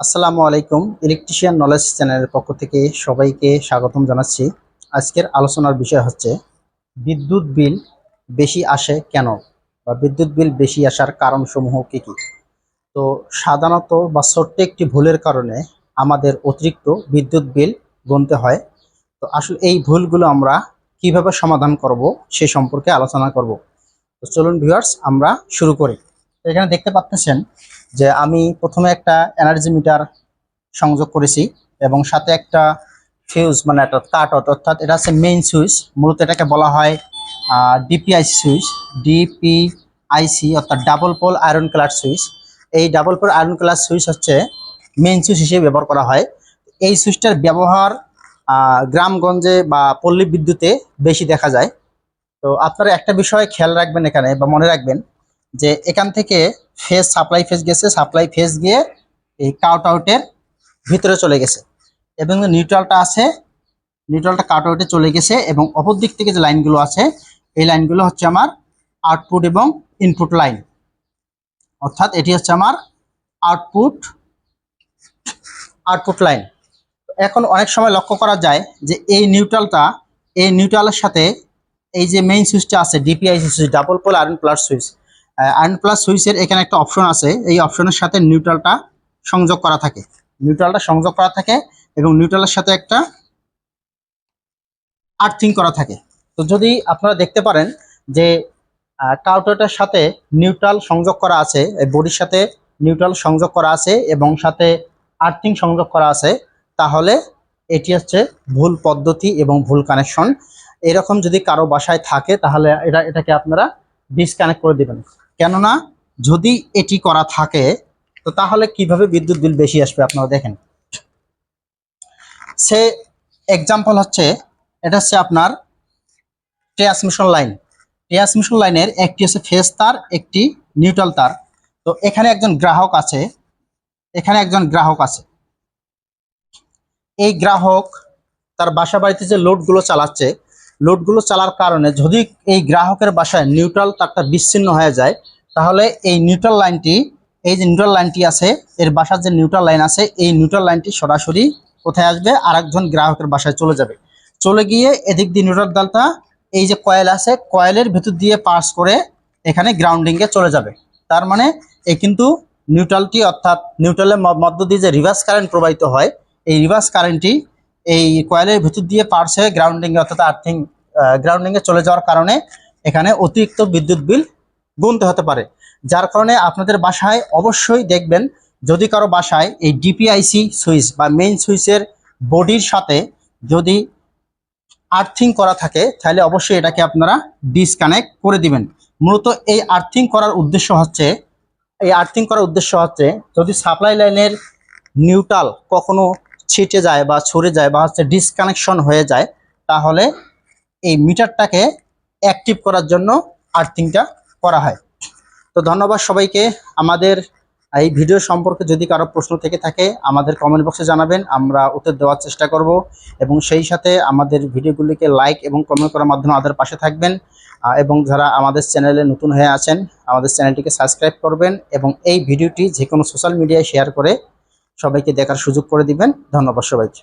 আসসালামু আলাইকুম electrician knowledge চ্যানেলের পক্ষ থেকে সবাইকে স্বাগতম জানাচ্ছি। আজকের আলোচনার বিষয় হচ্ছে, বিদ্যুৎ বিল বেশি আসে কেন বা বিদ্যুৎ বিল বেশি আসার কারণসমূহ কী কী? তো সাধারণত বা ছোট্ট একটি ভুলের কারণে আমাদের অতিরিক্ত বিদ্যুৎ বিল গুনতে হয়। তো আসলে এই ভুলগুলো আমরা কীভাবে সমাধান করব সে সম্পর্কে আলোচনা করব। তো চলুন ভিউয়ার্স আমরা শুরু করি। এখানে দেখতে পাচ্ছেন যে আমি প্রথমে একটা এনার্জি মিটার সংযোগ করেছি এবং সাথে একটা ফিউজ মানে একটা কাট অর্থাৎ এটা হচ্ছে মেইন সুইচ মূলত এটাকে বলা হয় ডিপিআইসি সুইচ ডিপিআইসি অর্থাৎ double pole iron colour switch এই double pole iron colour switch হচ্ছে মেইন সুইচ হিসেবে ব্যবহার করা হয়। এই সুইচটার ব্যবহার গ্রামগঞ্জে বা পল্লী বিদ্যুতে বেশি দেখা যায়। তো আপনারা একটা বিষয় খেয়াল রাখবেন এখানে বা মনে রাখবেন যে এখান থেকে ফেজ সাপ্লাই ফেজ গেছে সাপ্লাই ফেজ গিয়ে এই কাউট আউটের ভিতরে চলে গেছে। এবং নিউট্রালটা আছে নিউট্রালটা কাউট আউটে চলে গেছে এবং অপর দিক থেকে যে লাইনগুলো আছে, এই লাইনগুলো হচ্ছে আমার আউটপুট এবং ইনপুট লাইন অর্থাৎ এটি হচ্ছে আমার আউটপুট আউটপুট লাইন এখন অনেক সময় লক্ষ্য করা যায় যে এই নিউট্রালটা এই নিউট্রালের সাথে এই যে মেইন সুইচটা আছে DPIC switch double pole iron plus switch iron plus সুইচের এখানে একটা অপশন আছে। এই অপশনের সাথে নিউট্রালটা সংযোগ করা থাকে। নিউট্রালটা সংযোগ করা থাকে এবং নিউট্রালের সাথে একটা আর্থিং করা থাকে। তো যদি আপনারা দেখতে পারেন যে কাউটারটার সাথে নিউট্রাল সংযোগ করা আছে বডির সাথে নিউট্রাল সংযোগ করা আছে এবং সাথে আর্থিং সংযোগ করা আছে, তাহলে এটি হচ্ছে ভুল পদ্ধতি এবং ভুল কানেকশন এরকম যদি কারও বাসায় থাকে, তাহলে এটা, এটাকে আপনারা ডিসকানেক্ট করে দিবেন। কেননা যদি এটি করা থাকে, তো তাহলে কীভাবে বিদ্যুৎ বিল বেশি আসবে আপনারা দেখেন। সে এক্সাম্পল হচ্ছে, এটা হচ্ছে আপনার ট্রান্সমিশন লাইন ট্রান্সমিশন লাইনের একটি হচ্ছে ফেজ তার, একটি নিউট্রাল তার। তো এখানে একজন গ্রাহক আছে, এখানে একজন গ্রাহক আছে। এই গ্রাহক তার বাসা বাড়িতে যে লোডগুলো চালাচ্ছে লোডগুলো চালার কারণে যদি এই গ্রাহকের বাসায় নিউট্রাল তারটা বিচ্ছিন্ন হয়ে যায়, তাহলে এই নিউট্রাল লাইনটি এই যে নিউট্রাল লাইনটি আছে, এর বাসার যে নিউট্রাল লাইন আছে, এই নিউট্রাল লাইনটি সরাসরি কোথায় আসবে? আরেকজন গ্রাহকের বাসায় চলে যাবে। চলে গিয়ে এদিক দিয়ে নিউট্রাল ডালটা এই যে কয়েল আছে কয়েলের ভেতর দিয়ে পাস করে এখানে গ্রাউন্ডিংয়ে চলে যাবে। তার মানে এ কিন্তু নিউট্রালটি অর্থাৎ নিউট্রালের মধ্য দিয়ে যে রিভার্স কারেন্ট প্রবাহিত হয়, এই রিভার্স কারেন্টটি এই কয়েলের ভিতর দিয়ে পার্স হয়ে গ্রাউন্ডিংয়ে অর্থাৎ আর্থিং গ্রাউন্ডিংয়ে চলে যাওয়ার কারণে এখানে অতিরিক্ত বিদ্যুৎ বিল গুনতে হতে পারে। যার কারণে আপনাদের বাসায় অবশ্যই দেখবেন, যদি কারও বাসায় এই ডিপিআইসি সুইচ বা মেইন সুইচের বডির সাথে যদি আর্থিং করা থাকে, তাহলে অবশ্যই এটাকে আপনারা ডিসকানেক্ট করে দিবেন। মূলত এই আর্থিং করার উদ্দেশ্য হচ্ছে, এই আর্থিং করার উদ্দেশ্য হচ্ছে যদি সাপ্লাই লাইনের নিউট্রাল কখনো ছিটে যায় বা ছড়ে যায় বা হচ্ছে ডিসকানেকশন হয়ে যায়, তাহলে এই মিটারটাকে অ্যাক্টিভ করার জন্য আর্থিংটা করা হয়। তো ধন্যবাদ সবাইকে। আমাদের এই ভিডিও সম্পর্কে যদি কারও প্রশ্ন থেকে থাকে, আমাদের কমেন্ট বক্সে জানাবেন, আমরা উত্তর দেওয়ার চেষ্টা করব এবং সেই সাথে আমাদের ভিডিওগুলিকে লাইক এবং কমেন্ট করার মাধ্যমে আমাদের পাশে থাকবেন। এবং যারা আমাদের চ্যানেলে নতুন হয়ে আছেন, আমাদের চ্যানেলটিকে সাবস্ক্রাইব করবেন এবং এই ভিডিওটি যে কোনো সোশ্যাল মিডিয়ায় শেয়ার করে সবাইকে দেখার সুযোগ করে দিবেন। ধন্যবাদ সবাইকে।